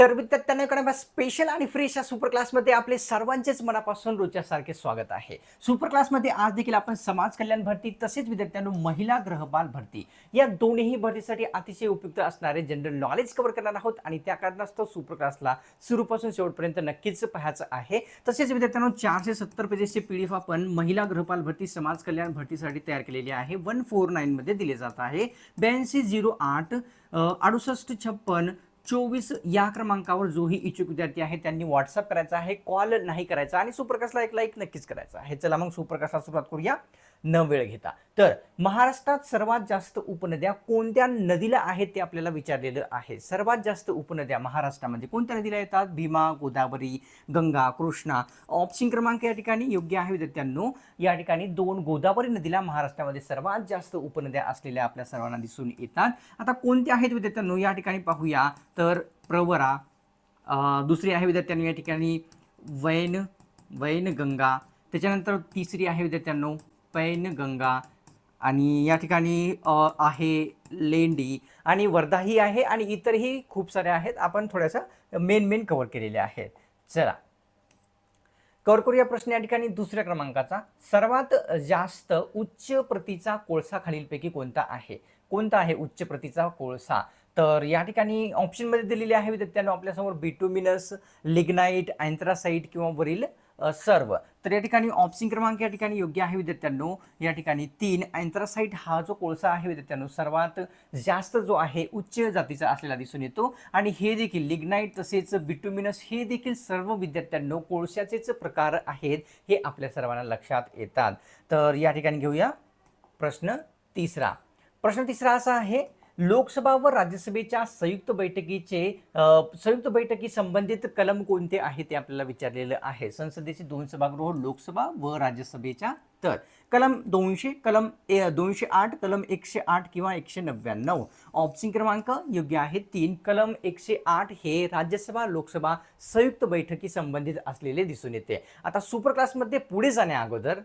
तर विद्यार्थ्यांना इकडे स्पेशल आणि फ्रेश या सुपर क्लासमध्ये आपले सर्वांचेच मनापासून रोजच्यासारखे स्वागत आहे. सुपर क्लासमध्ये आज देखील आपण समाज कल्याण भरती तसेच विद्यार्थ्यांनो महिला ग्रहपाल भरती या दोन्ही भरतीसाठी अतिशय उपयुक्त असणारे जनरल नॉलेज कव्हर करणार आहोत आणि त्या कारणास्तव सुपर क्लासला सुरूपासून शेवटपर्यंत नक्कीच पाहायचं आहे. तसेच विद्यार्थ्यांनो चारशे सत्तर पेजेसचे पी डी एफ आपण महिला ग्रहपाल भरती समाज कल्याण भरतीसाठी तयार केलेली आहे. वन फोर नाईनमध्ये दिले जात आहे. ब्याऐंशी झिरो आठ अडुसष्ट छप्पन चोवीस या क्रमांकावर जोही इच्छुक विद्यार्थी आहे. त्यांनी व्हॉट्सअप करायचा आहे कॉल नाही करायचा आणि सुप्रकाशला एक लाईक नक्कीच करायचा आहे. चला मग सुप्रकाशला सुरुवात करूया. न वेळ घेता. तर महाराष्ट्रात सर्वात जास्त उपनद्या कोणत्या नदीला आहेत ते आपल्याला विचारलेलं आहे. सर्वात जास्त उपनद्या महाराष्ट्रामध्ये कोणत्या नदीला येतात? भीमा गोदावरी गंगा कृष्णा. ऑप्शन क्रमांक या ठिकाणी योग्य आहे विद्यार्थ्यांनो. या ठिकाणी दोन गोदावरी नदीला महाराष्ट्रामध्ये सर्वात जास्त उपनद्या असलेल्या आपल्या सर्वांना दिसून येतात. आता कोणत्या आहेत विद्यार्थ्यांनो? या ठिकाणी पाहूया. तर प्रवरा दुसरी आहे विद्यार्थ्यांनो या ठिकाणी वैन वैनगंगा. त्याच्यानंतर तिसरी आहे विद्यार्थ्यांनो पैनगंगा आणि या ठिकाणी आहे लेंडी आणि वर्धाही आहे आणि इतरही खूप साऱ्या आहेत. आपण थोड्याशा मेन मेन कव्हर केलेल्या आहेत. चला. कव्हर करूया प्रश्न या ठिकाणी दुसऱ्या क्रमांकाचा. सर्वात जास्त उच्च प्रतीचा कोळसा खालीलपैकी कोणता आहे? कोणता आहे उच्च प्रतीचा कोळसा? तर या ठिकाणी ऑप्शनमध्ये दिलेले आहे विद्यार्थ्यांनो आपल्यासमोर बिटुमिनस लिग्नाईट अँथ्रासाईट किंवा वरील सर्व. तर या ठिकाणी ऑप्शन क्रमांक या ठिकाणी योग्य आहे विद्यार्थ्यांनो. या ठिकाणी तीन. अँथ्रासाईट हा जो कोळसा आहे विद्यार्थ्यांनो सर्वात जास्त जो आहे उच्च जातीचा असलेला दिसून येतो. आणि हे देखील लिग्नाईट तसेच बिटुमिनस हे देखील सर्व विद्यार्थ्यांनो कोळशाचेच प्रकार आहेत हे आपल्या सर्वांना लक्षात येतात. तर या ठिकाणी घेऊया प्रश्न तिसरा. प्रश्न तिसरा असा आहे लोकसभा व राज्यसभेच्या संयुक्त बैठकीचे संयुक्त बैठकी संबंधित कलम कोणते आहे ते आपल्याला विचारलेलं आहे? संसदेचे दोन सभागृह लोकसभा व राज्यसभेच्या तर कलम दोनशे कलम ए दोनशे आठ कलम एकशे आठ किंवा एकशे नव्याण्णव. ऑप्शन क्रमांक योग्य आहे तीन. कलम एकशे आठ हे राज्यसभा लोकसभा संयुक्त बैठकी संबंधित असलेले दिसून येते. आता सुपर क्लासमध्ये पुढे जाण्या अगोदर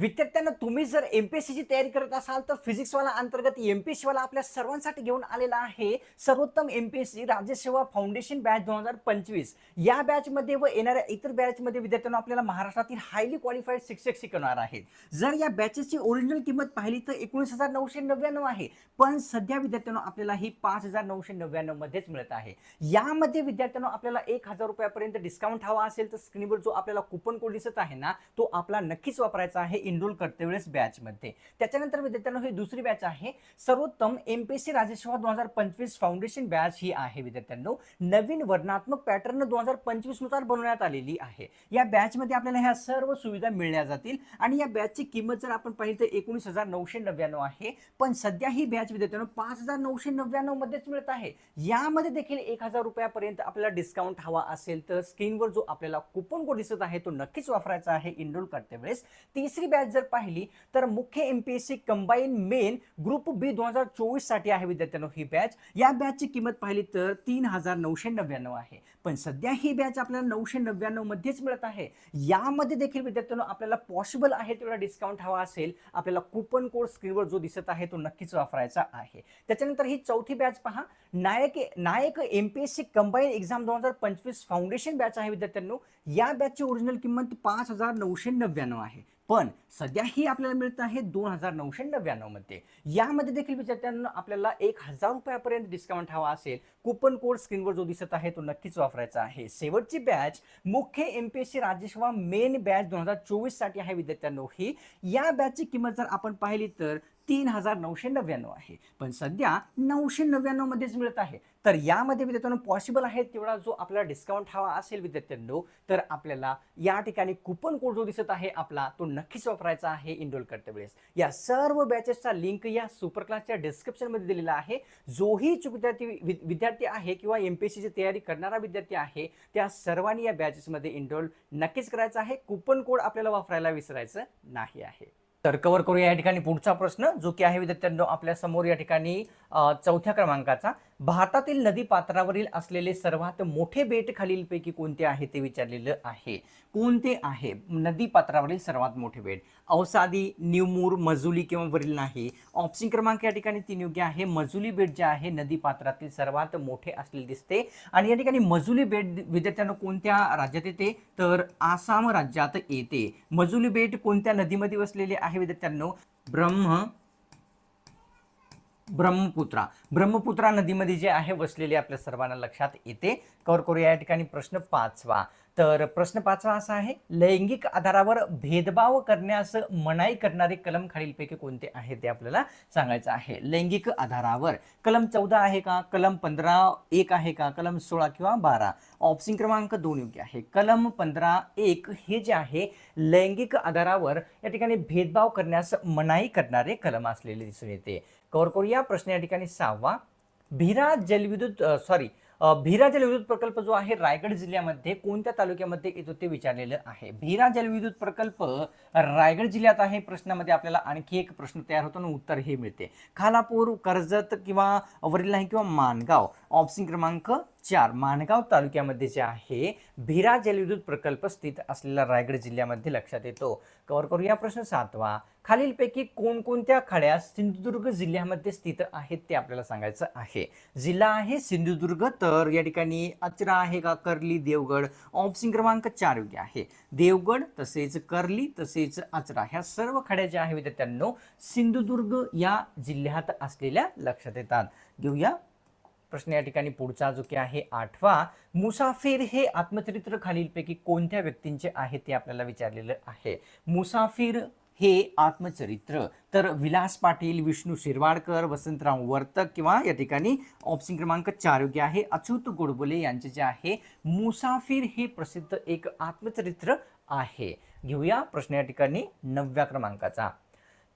विद्यार्थ्यांना तुम्ही जर एम पी एस सीची तयारी करत असाल तर फिजिक्सवाला अंतर्गत एम पी एस सीवाला आपल्या सर्वांसाठी घेऊन आलेला आहे सर्वोत्तम एम पी एस सी राज्यसेवा फाउंडेशन बॅच दोन हजार पंचवीस. या बॅचमध्ये व येणाऱ्या इतर बॅचमध्ये विद्यार्थ्यांना आपल्याला महाराष्ट्रातील हायली क्वालिफाईड शिक्षक शिकवणार आहेत. जर या बॅचेसची ओरिजिनल किंमत पाहिली तर एकोणीस हजार नऊशे नव्याण्णव आहे. पण सध्या विद्यार्थ्यांना आपल्याला ही पाच हजार नऊशे नव्याण्णव मध्येच मिळत आहे. यामध्ये विद्यार्थ्यांना आपल्याला एक हजार रुपयापर्यंत डिस्काउंट हवा असेल तर स्क्रीनवर जो आपल्याला कुपन कोड दिसत आहे ना तो आपला नक्कीच वापरायचा आहे. इनरोल करते वेळेस बॅचमध्ये त्याच्यानंतर विद्यार्थ्यांना ही दुसरी बॅच आहे. सर्वोत्तम एम पी सी दोन हजार पंचवीस फाउंडेशन बॅच ही आहे विद्यार्थ्यांनो. नवीन वर्णात्मक पॅटर्न दोन हजार पंचवीसनुसार बनवण्यात आलेली आहे. या बॅचमध्ये आपल्याला ह्या सर्व सुविधा मिळल्या जातील. आणि या बॅचची किंमत जर आपण पाहिली तर एकोणीस हजार नऊशे नव्याण्णव आहे. पण सध्या ही बॅच विद्यार्थ्यांनो पाच हजार नऊशे नव्याण्णव मध्येच मिळत आहे. यामध्ये देखील एक हजार रुपयापर्यंत आपल्याला डिस्काउंट हवा असेल तर स्क्रीनवर जो आपल्याला कुपन कोड दिसत आहे तो नक्कीच वापरायचा आहे. इनरोल करते वेळेस. तिसरी बॅच जर पाहिली तर मुख्य M P S C combine main group B दोन हजार चोवीससाठी आहे विद्यार्थ्यांनो ही बॅच या बॅचची किंमत पाहिली तर तीन हजार नऊशे नव्याण्णव आहे. पण सध्या ही बॅच आपल्याला नऊशे नव्याण्णव मध्येच मिळत आहे. यामध्ये देखील विद्यार्थ्यांनो आपल्याला पॉसिबल आहे तेवढा डिस्काउंट हवा असेल. आपल्याला कुपन कोड स्क्रीनवर जो दिसत आहे तो नक्कीच वापरायचा आहे. त्याच्यानंतर ही चौथी बॅच पहा. नायक नायक M P S C combine exam दोन हजार पंचवीस फाउंडेशन बॅच आहे विद्यार्थ्यांनो. या बॅचची ओरिजिनल किंमत पाच हजार नऊशे नव्याण्णव आहे. पण सध्या ही आपल्याला मिळत आहे दोन हजार नऊशे नव्याण्णवमध्ये. यामध्ये देखील विद्यार्थ्यांना आपल्याला एक हजार रुपयापर्यंत डिस्काउंट हवा असेल. कुपन कोड स्क्रीनवर जो दिसत आहे तो नक्कीच वापरायचा आहे. शेवटची बॅच मुख्य एम पी एस सी राजेशवा मेन बॅच दोन हजार चोवीससाठी आहे विद्यार्थ्यांनो ही. या बॅचची किंमत जर आपण पाहिली तर तीन हजार नऊशे नव्याण्णव आहे. पण सध्या नऊशे नव्याण्णव मध्येच मिळत आहे. तर यामध्ये विद्यार्थ्यांनो पॉसिबल आहे तेवढा जो आपल्याला डिस्काउंट हवा असेल विद्यार्थ्यांनो तर आपल्याला या ठिकाणी कुपन कोड जो दिसत आहे आपला तो नक्कीच वापरायचा आहे इनरोल करते वेळेस. या सर्व बॅचेसचा लिंक या सुपर क्लासच्या डिस्क्रिप्शनमध्ये दिलेला आहे. जोही इच्छुक विद्यार्थी विद्यार्थी आहे किंवा एम पी एस सीची तयारी करणारा विद्यार्थी आहे त्या सर्वांनी या बॅचेसमध्ये इनरोल नक्कीच करायचा आहे. कुपन कोड आपल्याला वापरायला विसरायचं नाही आहे. तर कव्हर करूया या ठिकाणी पुढचा प्रश्न जो की आहे विद्यार्थ्यांनो आपल्यासमोर या ठिकाणी चौथ्या क्रमांकाचा. भारतातील नदीपात्रावरील असलेले सर्वात मोठे बेट खालीलपैकी कोणते आहे ते विचारलेलं आहे. कोणते आहे? नदीपात्रावरील सर्वात मोठे बेट. अवसादी निवमूर मजुली किंवा वरील नाही. ऑप्शन क्रमांक या ठिकाणी तीन योग्य आहे. मजुली बेट जे आहे नदीपात्रातील सर्वात मोठे असलेले दिसते. आणि या ठिकाणी मजुली बेट विद्यार्थ्यांना कोणत्या राज्यात येते? तर आसाम राज्यात येते. मजुली बेट कोणत्या नदीमध्ये वसलेले आहे विद्यार्थ्यांनो? ब्रह्म ब्रह्मपुत्रा. ब्रह्मपुत्रा नदीमध्ये जे आहे वसलेले आपल्या सर्वांना लक्षात येते. कवर करूया या ठिकाणी प्रश्न पाचवा. तर प्रश्न पाचवा असा आहे लैंगिक आधारावर भेदभाव करण्यास मनाई करणारे कलम खालीलपैकी कोणते आहे ते आपल्याला सांगायचं आहे. लैंगिक आधारावर कलम चौदा आहे का? कलम पंधरा एक आहे का? कलम सोळा किंवा बारा? ऑप्शन क्रमांक दोन योग्य आहे. कलम पंधरा एक हे जे आहे लैंगिक आधारावर या ठिकाणी भेदभाव करण्यास मनाई करणारे कलम असलेले दिसून येते. कवर करूया प्रश्न या ठिकाणी सहावा. भिरा जलविद्युत सॉरी भिरा जलविद्युत प्रकल्प जो आहे रायगड जिल्ह्यामध्ये कोणत्या तालुक्यामध्ये येतो ते विचारलेलं आहे. भिरा जलविद्युत प्रकल्प रायगड जिल्ह्यात आहे प्रश्नामध्ये आपल्याला आणखी एक प्रश्न तयार होतो आणि उत्तर हे मिळते. खालापूर कर्जत किंवा वरील किंवा माणगाव ऑप्शन क्रमांक चार माणगाव तालुक्यामध्ये जे आहे भिरा जलविद्युत प्रकल्प स्थित असलेला रायगड जिल्ह्यामध्ये लक्षात येतो. कव्हर करूया प्रश्न सातवा. खालीलपैकी कोणकोणत्या खड्या सिंधुदुर्ग जिल्ह्यामध्ये स्थित आहेत ते आपल्याला सांगायचं आहे. जिल्हा आहे सिंधुदुर्ग तर या ठिकाणी अचरा आहे का? कर्ली देवगड. ऑप्शन क्रमांक चार योग्य आहे. देवगड तसेच कर्ली तसेच अचरा. ह्या सर्व खड्या ज्या आहे विद्यार्थ्यांनो सिंधुदुर्ग या जिल्ह्यात असलेल्या लक्षात येतात. घेऊया प्रश्न या ठिकाणी पुढचा जो की आहे आठवा. मुसाफिर हे आत्मचरित्र खालीलपैकी कोणत्या व्यक्तींचे आहे ते आपल्याला विचारलेलं आहे. मुसाफिर हे आत्मचरित्र. तर विलास पाटील विष्णू शिरवाडकर वसंतराव वर्तक किंवा या ठिकाणी ऑप्शन क्रमांक चार योग्य आहे. अच्युत गोडबोले यांचे जे आहे मुसाफिर हे प्रसिद्ध एक आत्मचरित्र आहे. घेऊया प्रश्न या ठिकाणी नवव्या क्रमांकाचा.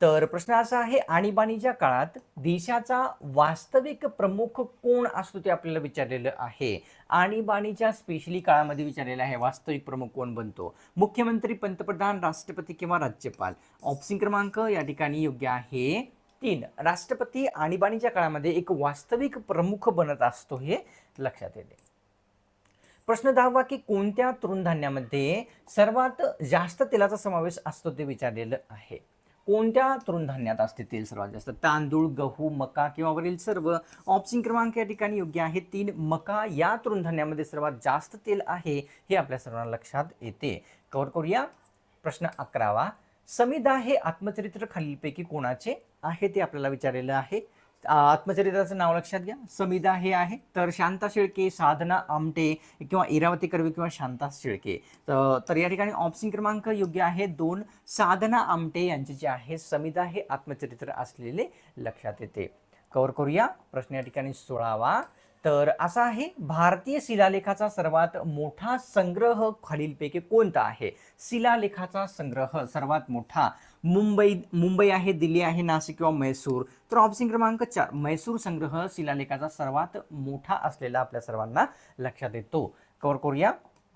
तर प्रश्न असा आहे आणीबाणीच्या काळात देशाचा वास्तविक प्रमुख कोण असतो ते आपल्याला विचारलेलं आहे. आणीबाणीच्या स्पेशली काळामध्ये विचारलेलं आहे वास्तविक प्रमुख कोण बनतो? मुख्यमंत्री पंतप्रधान राष्ट्रपती किंवा राज्यपाल? ऑप्शन क्रमांक या ठिकाणी योग्य आहे. तीन राष्ट्रपती आणीबाणीच्या काळामध्ये एक वास्तविक प्रमुख बनत असतो हे लक्षात येते. प्रश्न दहावा की कोणत्या तृणधान्यामध्ये सर्वात जास्त तेलाचा समावेश असतो ते विचारलेलं आहे. कोणत्या तृणधान्यात असते तेल सर्वात जास्त? तांदूळ गहू मका किंवा वरील सर्व ऑप्शन क्रमांक या ठिकाणी योग्य आहे. तीन मका या तृणधान्यामध्ये सर्वात जास्त तेल आहे हे आपल्या सर्वांना लक्षात येते. कवर करूया. प्रश्न अकरावा. समिधा हे आत्मचरित्र खालीलपैकी कोणाचे? आहे ते आपल्याला विचारलेलं आहे. आत्मचरित्राचं नाव लक्षात घ्या. समिदा हे आहे. तर शांता शेळके साधना आमटे किंवा इरावती कर्वे किंवा शांता शेळके. तर या ठिकाणी ऑप्शन क्रमांक योग्य आहे दोन. साधना आमटे यांचे जे आहे समिदा हे आत्मचरित्र असलेले लक्षात येते. कवर करूया. प्रश्न या ठिकाणी सोळावा तर असा आहे भारतीय शिलालेखाचा सर्वात मोठा संग्रह खालीलपैकी कोणता आहे? शिलालेखाचा संग्रह सर्वात मोठा. मुंबई मुंबई आहे दिल्ली आहे नाशिक किंवा मैसूर तर ऑप्शन क्रमांक चार मैसूर संग्रह शिलालेखाचा सर्वात मोठा असलेला आपल्या सर्वांना लक्षात येतो. कवर करूया.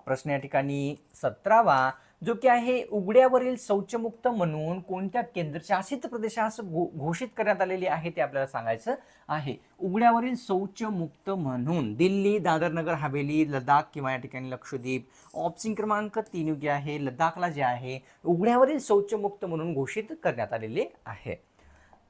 प्रश्न या ठिकाणी सतरावा. जो की आहे उघड्यावरील शौचमुक्त म्हणून कोणत्या केंद्रशासित प्रदेशास घो घोषित करण्यात आलेली आहे ते आपल्याला सांगायचं आहे. उघड्यावरील शौचमुक्त म्हणून दिल्ली दादरनगर हवेली लडाख किंवा या ठिकाणी लक्षद्वीप ऑप्शन क्रमांक तीन योग्य आहे लडाखला जे आहे उघड्यावरील शौचमुक्त म्हणून घोषित करण्यात आलेले आहे.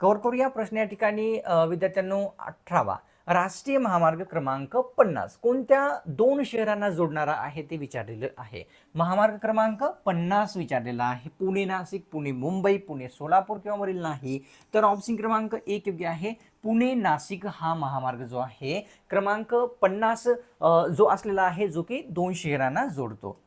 कवर करूया प्रश्न या ठिकाणी विद्यार्थ्यांनो अठरावा. राष्ट्रीय महामार्ग क्रमांक पन्नास. कोणत्या दोन शहरांना जोडणारा आहे ते विचारलेलं आहे. महामार्ग क्रमांक पन्नास विचारलेला आहे. पुणे नाशिक पुणे मुंबई पुणे सोलापूर किंवा वरील नाही तर ऑप्शन क्रमांक एक योग्य आहे. पुणे नाशिक हा महामार्ग जो आहे क्रमांक पन्नास जो असलेला आहे जो की दोन शहरांना जोडतो.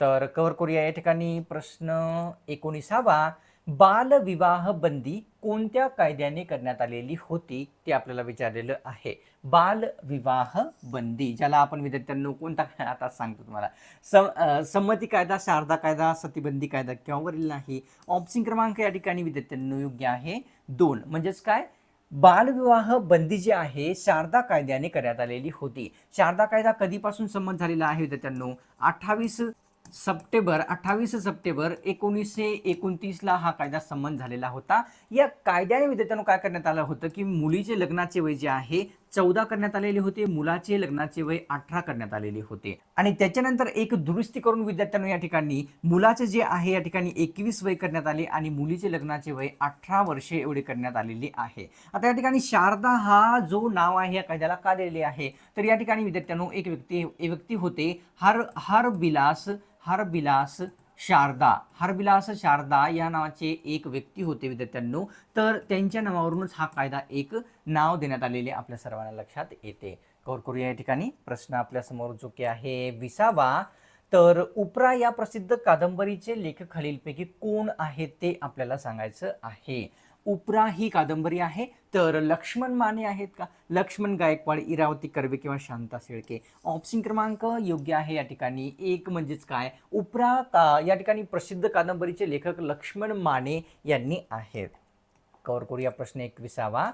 तर कवर करूया या ठिकाणी प्रश्न एकोणीसावा. बालविवाह बंदी कोणत्या कायद्याने करण्यात आलेली होती ते आपल्याला विचारलेलं आहे. बालविवाह बंदी ज्याला आपण विद्यार्थ्यांना कोणता आता सांगतो तुम्हाला? सम संमती कायदा शारदा कायदा सतीबंदी कायदा किंवा वरील नाही. ऑप्शन क्रमांक या ठिकाणी विद्यार्थ्यांना योग्य आहे. दोन म्हणजेच काय? बालविवाह बंदी जी आहे शारदा कायद्याने करण्यात आलेली होती. शारदा कायदा कधीपासून संमत झालेला आहे विद्यार्थ्यांनो? अठ्ठावीस सप्टेंबर अठ्ठावीस सप्टेंबर एकोणीसशे एकोणतीसला हा कायदा संमत झालेला होता. या कायद्याने विद्यार्थ्यांनो काय करण्यात आलं होतं की मुलीचे लग्नाचे वय जे आहे चौदा करण्यात आलेले होते मुलाचे लग्नाचे वय अठरा करण्यात आलेले होते. आणि त्याच्यानंतर एक दुरुस्ती करून विद्यार्थ्यांना या ठिकाणी मुलाचे जे आहे या ठिकाणी एकवीस वय करण्यात आले आणि मुलीचे लग्नाचे वय अठरा वर्षे एवढे करण्यात आलेले आहे. आता या ठिकाणी शारदा हा जो नाव आहे या कायद्याला का दिलेले आहे? तर या ठिकाणी विद्यार्थ्यांनो एक व्यक्ती व्यक्ती होते हर हर बिलास हरबिलास शारदा. हरबिलास शारदा या नावाचे एक व्यक्ती होते विद्यार्थ्यांनो. तर त्यांच्या नावावरूनच हा कायदा एक नाव देण्यात आलेले आपल्या सर्वांना लक्षात येते. कवर करूया या ठिकाणी. प्रश्न आपल्यासमोर जो की आहे विसावा. तर उपरा या प्रसिद्ध कादंबरीचे लेखक खालीलपैकी कोण आहेत ते आपल्याला सांगायचं आहे. उपरा ही कादंबरी आहे. तर लक्ष्मण माने आहेत का? लक्ष्मण गायकवाड इरावती कर्वे किंवा शांता शेळके. ऑप्शन क्रमांक योग्य आहे या ठिकाणी. एक म्हणजेच काय? उपरा का? या ठिकाणी प्रसिद्ध कादंबरीचे लेखक लक्ष्मण माने यांनी आहेत. कवर करूया प्रश्न एकविसावा.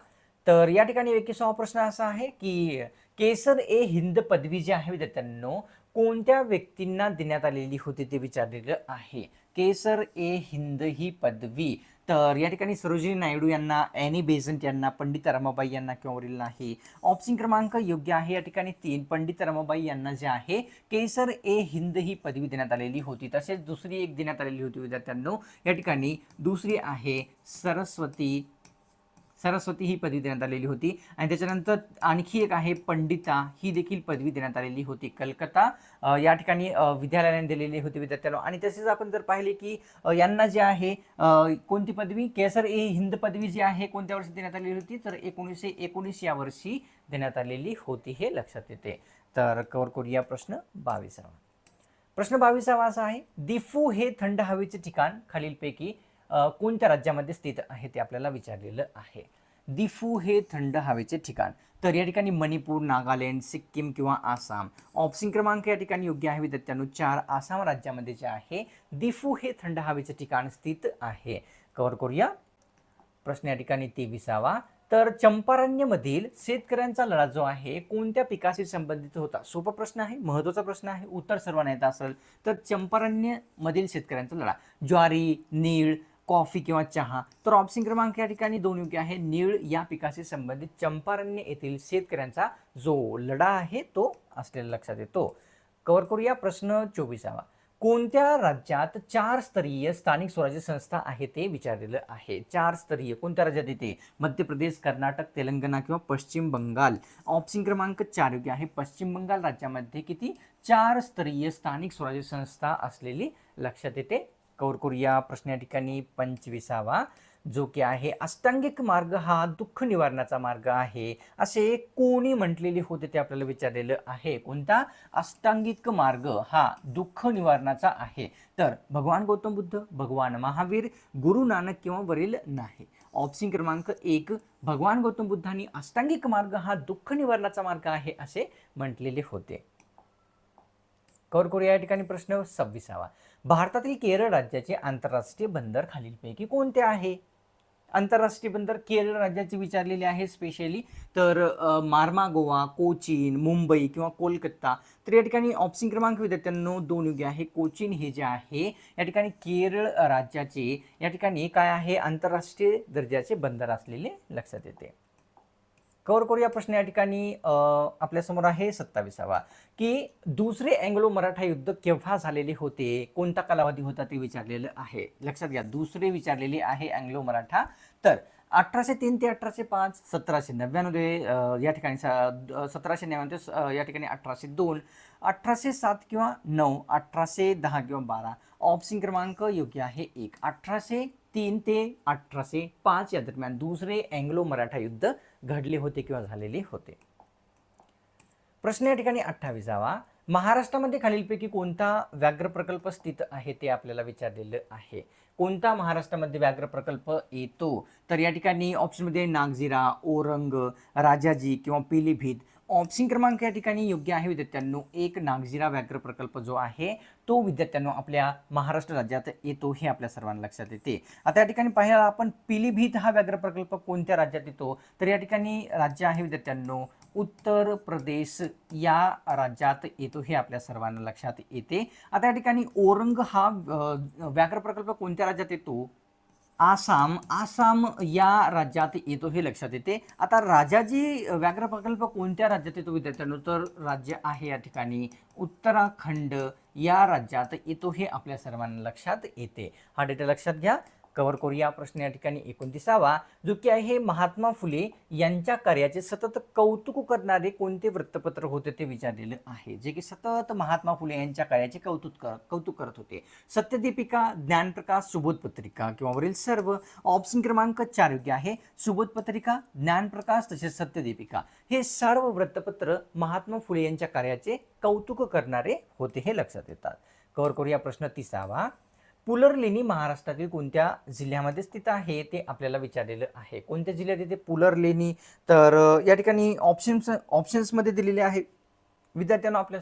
तर या ठिकाणी एकविसावा प्रश्न असा आहे की केसर ए हिंद पदवी जी आहे विद्यार्थ्यांनो कोणत्या व्यक्तींना देण्यात आलेली होती ते विचारलेलं आहे? केसर ए हिंद ही पदवी. तर या ठिकाणी सरोजिनी नायडू यांना एनी बेझंट यांना पंडित रमाबाई यांना किंवा वरील नाही. ऑप्शन क्रमांक योग्य आहे. या ठिकाणी तीन. पंडित रमाबाई यांना जे आहे केसर ए हिंद ही पदवी देण्यात आलेली होती. तसेच दुसरी एक देण्यात आलेली होती विद्यार्थ्यांनो. या ठिकाणी दुसरी आहे सरस्वती सरस्वती ही पदवी देण्यात आलेली होती. आणि त्याच्यानंतर आणखी एक आहे पंडिता ही देखील पदवी देण्यात आलेली होती. कलकत्ता या ठिकाणी विद्यालयाने दिलेली होती विद्यार्थ्यांना आणि तसेच आपण जर पाहिले की यांना जे आहे कोणती पदवी? केसर ए हिंद पदवी जी आहे कोणत्या वर्षी देण्यात आलेली होती? तर एकोणीसशे एकोणीस या वर्षी देण्यात आलेली होती हे लक्षात येते. तर कवर करूया प्रश्न बावीसावा. प्रश्न बावीसावा असा आहे दिफू हे थंड हवेचे ठिकाण खालीलपैकी कोणत्या राज्यामध्ये स्थित आहे ते आपल्याला विचारलेलं आहे. दिफू हे थंड हवेचे ठिकाण. तर या ठिकाणी मणिपूर नागालँड सिक्कीम किंवा आसाम. ऑप्शन क्रमांक या ठिकाणी योग्य आहे. विद्यार्थ्यांनो चार आसाम राज्यामध्ये जे आहे दिफू हे थंड हवेचे ठिकाण स्थित आहे. कव्हर करूया. प्रश्न या ठिकाणी तेविसावा. तर चंपारण्यमधील शेतकऱ्यांचा लढा जो आहे कोणत्या पिकाशी संबंधित होता? सोपा प्रश्न आहे महत्त्वाचा प्रश्न आहे उत्तर सर्वांना येत असेल तर चंपारण्यमधील शेतकऱ्यांचा लढा. ज्वारी नीळ कॉफी किंवा चहा. तर ऑप्शन क्रमांक या ठिकाणी दोन योग्य आहे. नीळ या पिकाशी संबंधित चंपारण्य येथील शेतकऱ्यांचा जो लढा आहे तो असलेला लक्षात येतो. कव्हर करूया प्रश्न चोवीसावा. कोणत्या राज्यात चार स्तरीय स्थानिक स्वराज्य संस्था आहे ते विचारलेलं आहे? चार स्तरीय कोणत्या राज्यात येते? मध्य प्रदेश कर्नाटक तेलंगणा किंवा पश्चिम बंगाल? ऑप्शन क्रमांक चार योग्य आहे. पश्चिम बंगाल राज्यामध्ये किती चार स्तरीय स्थानिक स्वराज्य संस्था असलेली लक्षात येते? कवर करूया. प्रश्न या ठिकाणी पंचवीसावा. जो की आहे अष्टांगिक मार्ग हा दुःख निवारणाचा मार्ग आहे. असे कोणी म्हटलेले होते ते आपल्याला विचारलेलं आहे. कोणता? अष्टांगिक मार्ग हा दुःख निवारणाचा आहे. तर भगवान गौतम बुद्ध भगवान महावीर गुरु नानक किंवा वरील नाही. ऑप्शन क्रमांक एक भगवान गौतम बुद्धांनी अष्टांगिक मार्ग हा दुःख निवारणाचा मार्ग आहे असे म्हटलेले होते. कवर करूया या ठिकाणी प्रश्न सव्वीसावा. भारतातील केरळ राज्याचे आंतरराष्ट्रीय बंदर खालीलपैकी कोणते आहे? आंतरराष्ट्रीय बंदर केरळ राज्याचे विचारलेले आहे स्पेशली तर मार्मा गोवा कोचीन मुंबई किंवा कोलकाता. तर या ठिकाणी ऑप्शन क्रमांक विद्यार्थ्यांनो दोन योग्य आहे. कोचीन हे जे आहे या ठिकाणी केरळ राज्याचे या ठिकाणी काय आहे? आंतरराष्ट्रीय दर्जाचे बंदर असलेले लक्षात येते. कव्हर करूया प्रश्न या ठिकाणी. आपल्यासमोर आहे सत्तावीसावा. की दुसरे अँग्लो मराठा युद्ध केव्हा झालेले होते? कोणता कालावधी होता ते विचारलेलं आहे. लक्षात घ्या दुसरे विचारलेले आहे अँग्लो मराठा. तर अठराशे तीन ते अठराशे पाच सतराशे नव्याण्णव ते या ठिकाणी स- सतराशे नव्याण्णव ते या ठिकाणी अठराशे दोन अठराशे सात किंवा नऊ अठराशे दहा किंवा बारा. ऑप्शन क्रमांक योग्य आहे एक. अठराशे तीन ते अठराशे पाच या दरम्यान दुसरे अँग्लो मराठा युद्ध घडले होते किंवा झालेले होते. प्रश्न या ठिकाणी अठ्ठावीसावा. महाराष्ट्रामध्ये खालीलपैकी कोणता व्याघ्र प्रकल्प स्थित आहे ते आपल्याला विचारलेलं आहे. कोणता महाराष्ट्रामध्ये व्याघ्र प्रकल्प येतो? तर या ठिकाणी ऑप्शनमध्ये नागझिरा ओरंग राजाजी किंवा पिलीभीत ऑप्शन क्रमांक या ठिकाणी योग्य आहे विद्यार्थ्यांनो. एक नागझिरा व्याघ्र प्रकल्प जो आहे तो विद्यार्थ्यांनो आपल्या महाराष्ट्र राज्यात येतो हे आपल्या सर्वांना लक्षात येते. आता या ठिकाणी पाहिला आपण पिलीभीत हा व्याघ्र प्रकल्प कोणत्या राज्यात येतो? तर या ठिकाणी राज्य आहे विद्यार्थ्यांनो उत्तर प्रदेश या राज्यात येतो हे आपल्या सर्वांना लक्षात येते. आता या ठिकाणी ओरंग हा व्याघ्र प्रकल्प कोणत्या राज्यात येतो? आसाम आसाम या राज्यात येतो हे लक्षात येते. आता राजाजी व्याघ्र प्रकल्प कोणत्या राज्यात येतो विद्यार्थ्यांनो? तर राज्य आहे या ठिकाणी उत्तराखंड या राज्यात येतो हे आपल्या सर्वांना लक्षात येते. हा डेटा लक्षात घ्या. कव्हर करूया. प्रश्न या ठिकाणी एकोणतीसावा. जो की आहे महात्मा फुले यांच्या कार्याचे सतत कौतुक करणारे कोणते वृत्तपत्र होते ते विचारलेलं आहे. जे की सतत महात्मा फुले यांच्या कार्याचे कौतुक कर कौतुक करत होते. सत्यदीपिका ज्ञानप्रकाश सुबोध पत्रिका किंवा वरील सर्व ऑप्शन क्रमांक चार योग्य आहे. सुबोध पत्रिका ज्ञानप्रकाश तसेच सत्यदीपिका हे सर्व वृत्तपत्र महात्मा फुले यांच्या कार्याचे कौतुक करणारे होते हे लक्षात येतात. कव्हर करूया प्रश्न तिसावा. पुलर लेणी महाराष्ट्रातील कोणत्या जिल्ह्यामध्ये स्थित आहे ते आपल्याला विचारलेलं आहे. कोणत्या जिल्ह्यात येते पुलरलेणी तर या ठिकाणी ऑप्शन्स ऑप्शन्समध्ये दिलेले आहे विद्यार्थ्यांना आपल्या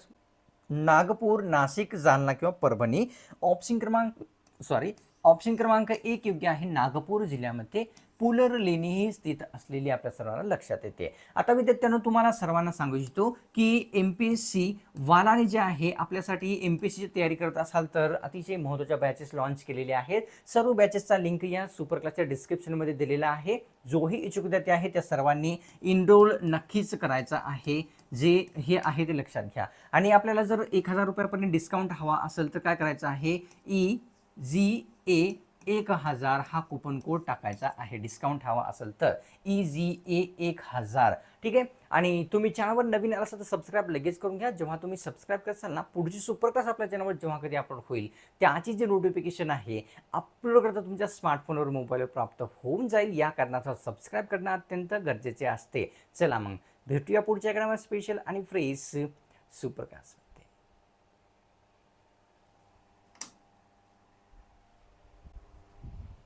नागपूर नाशिक जालना किंवा परभणी. ऑप्शन क्रमांक सॉरी ऑप्शन क्रमांक एक योग्य आहे नागपूर जिल्ह्यामध्ये. पुलर लेणी ही स्थित असलेली आपल्या सर्वांना लक्षात येते. आता विद्यार्थ्यांनो तुम्हाला सर्वांना सांगू इच्छितो की एम पी एस सी वालाने जे आहे आपल्यासाठी एम पी एस सीची तयारी करत असाल तर अतिशय महत्त्वाच्या बॅचेस लॉन्च केलेले आहेत. सर्व बॅचेसचा लिंक या सुपर क्लासच्या डिस्क्रिप्शनमध्ये दिलेला आहे. जोही इच्छुक विद्यार्थी आहे त्या सर्वांनी इनरोल नक्कीच करायचा आहे. जे हे आहे ते लक्षात घ्या. आणि आपल्याला जर एक हजार रुपयापर्यंत डिस्काउंट हवा असेल तर काय करायचं आहे? ई जी ए एक हजार हा कुपन कोड टाकायचा आहे. डिस्काउंट हवा असेल तर. ई जी ए एक हजार. ठीक आहे? आणि तुम्ही चॅनलवर नवीन आला असाल तर सबस्क्राईब लगेच करून घ्या. जेव्हा तुम्ही सबस्क्राईब करसाल ना पुढची सुपरक्लास आपल्या चॅनलवर जेव्हा कधी अपलोड होईल त्याची जे नोटिफिकेशन आहे अपलोड करता तुमच्या स्मार्टफोनवर मोबाईलवर प्राप्त होऊन जाईल. या कारणाचा सबस्क्राईब करणं अत्यंत गरजेचे असते. चला मग भेटूया पुढच्या क्रमात स्पेशल आणि फ्रेश सुपरक्लास